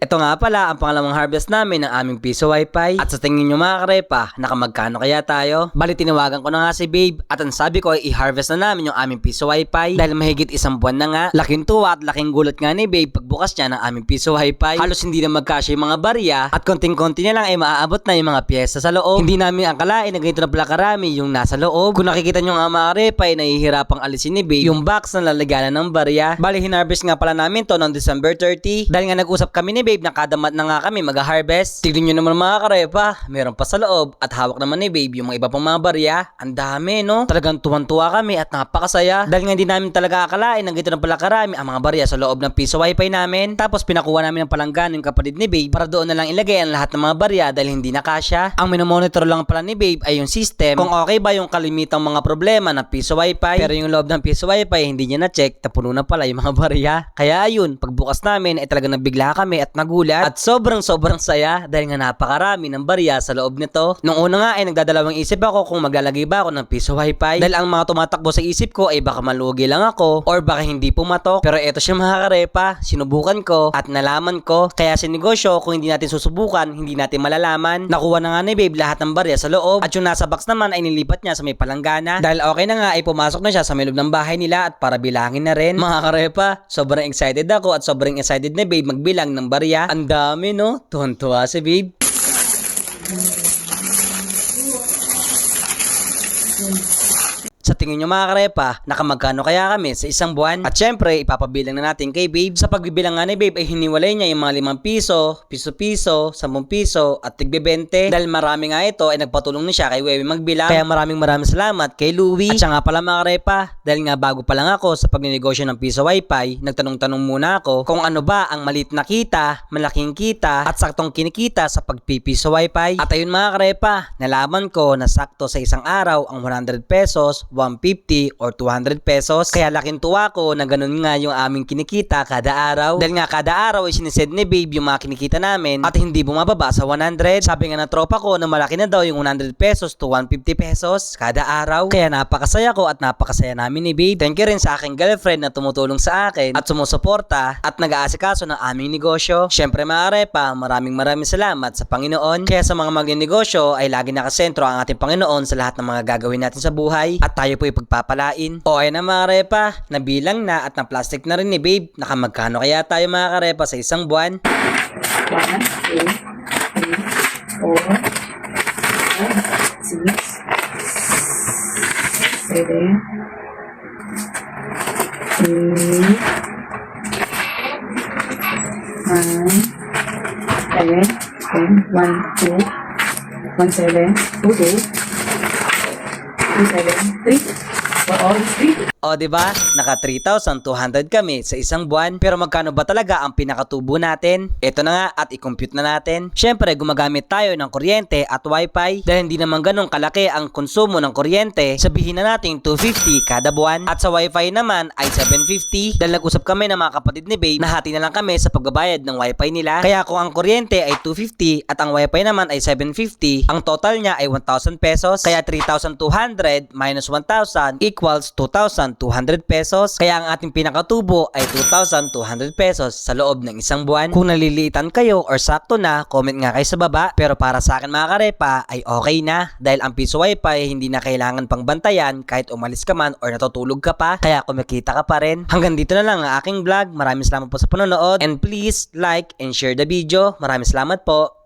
Ito nga pala ang pangalawang harvest namin ng aming piso wifi. At sa tingin nyo mga karepa, nakamagkano kaya tayo? Bali tinawagan ko na nga si babe at ang sabi ko ay i-harvest na namin yung aming piso wifi. Dahil mahigit isang buwan na nga. Laking tuwa at laking gulat nga ni babe pagbukas niya ng aming piso wifi. Halos hindi na magkasya yung mga barya at konting-konti na lang ay maaabot na yung mga pyesa sa loob. Hindi namin akalain na ganito na pala karami yung nasa loob. Kung nakikita nyo nga mga karepa ay nahihirapang alisin ni babe yung box na lalagyanan ng barya. Bali hinarvest nga pala namin to noong December 30. Dahil nga nag-usap kami ni babe na kada mat na nga kami mag-harvest. Tignan nyo naman mga karepa, meron pa sa loob at hawak naman ni babe yung mga iba pang mga barya. Ang dami no? Talagang tuwan-tuwa kami at napakasaya. Dahil nga hindi namin talaga akalain na ganito na pala karami ang mga barya sa loob ng piso wifi namin. Tapos pinakuha namin ng palanggan yung kapatid ni babe para doon na lang ilagay ang lahat ng mga barya dahil hindi na kasya. Ang minomonitor lang pala ni babe ay yung system kung okay ba yung kalimitang mga problema ng piso wifi. Pero yung loob ng piso wifi hindi niya na-check tapuno na pala yung mga barya. Kaya ayun, pagbukas namin ay talaga nabigla kami at nagulat at sobrang sobrang saya dahil nga napakarami ng barya sa loob nito. Nung una nga ay nagdadalawang isip ako kung maglalagay ba ako ng piso wifi dahil ang mga tumatakbo sa isip ko ay baka malugi lang ako or baka hindi pumatok. Pero eto siya mga karepa, sinubukan ko at nalaman ko. Kaya sa negosyo kung hindi natin susubukan, hindi natin malalaman. Nakuha na nga ni babe lahat ng barya sa loob at yung nasa box naman ay nilipat niya sa may palanggana. Dahil okay na nga ay pumasok na siya sa may loob ng bahay nila at para bilangin na rin. Mga karepa, sobrang excited ako at sobrang excited ni babe magbilang ng barya. Ang dami no, tuwan-tuwa si babe. Tingin nyo mga karepa, nakamagkano kaya kami sa isang buwan? At syempre, ipapabilang na natin kay babe. Sa pagbibilang nga ni babe ay hiniwalay niya yung mga 5 piso, piso-piso, 10 piso, at tigbe 20. Dahil marami nga ito ay nagpatulong ni siya kay Wewe magbilang. Kaya maraming maraming salamat kay Louie. At siya nga pala mga karepa, dahil nga bago pa lang ako sa pagninegosyo ng piso wifi, nagtanong-tanong muna ako kung ano ba ang malit na kita, malaking kita, at saktong kinikita sa pagpipiso wifi. At ayun mga karepa, nalaman ko na sakto sa isang araw ang 100 pesos, 150 or 200 pesos. Kaya laking tuwa ko na ganun nga yung aming kinikita kada araw. Dahil nga kada araw ay sinisend ni babe yung mga kinikita namin at hindi bumababa sa 100. Sabi nga ng tropa ko na malaki na daw yung 100 pesos to 150 pesos kada araw. Kaya napakasaya ko at napakasaya namin ni babe. Thank you rin sa aking girlfriend na tumutulong sa akin at sumusuporta at nag-aasikaso ng aming negosyo. Syempre mga repa, maraming maraming salamat sa Panginoon. Kaya sa mga magnegosyo ay lagi nakasentro ang ating Panginoon sa lahat ng mga gagawin natin sa buhay at tayo po ipagpapalain. O ay na mga repa, nabilang na at na-plastic na rin ni babe. Nakamagkano kaya tayo mga karepa sa isang buwan? One, two, three, four, five, six, seven, eight, nine, ten, ten, one, two, one, seven, two, two, 273 for all. O, di ba? Naka 3,200 kami sa isang buwan. Pero magkano ba talaga ang pinakatubo natin? Ito na nga at i-compute na natin. Syempre, gumagamit tayo ng kuryente at wifi dahil hindi naman ganun kalaki ang konsumo ng kuryente. Sabihin na natin 250 kada buwan. At sa wifi naman ay 750 dahil nag-usap kami ng mga kapatid ni Babe na hati na lang kami sa pagbabayad ng wifi nila. Kaya kung ang kuryente ay 250 at ang wifi naman ay 750, ang total niya ay 1,000 pesos. Kaya 3,200 minus 1,000 equals 2,200 pesos. Kaya ang ating pinakatubo ay 2,200 pesos sa loob ng isang buwan. Kung naliliitan kayo or sakto na, comment nga kayo sa baba. Pero para sa akin mga karepa ay okay na dahil ang piso wifi hindi na kailangan pang bantayan kahit umalis ka man or natutulog ka pa. Kaya kumikita ka pa rin. Hanggang dito na lang ang aking vlog. Maraming salamat po sa panonood and please like and share the video. Maraming salamat po.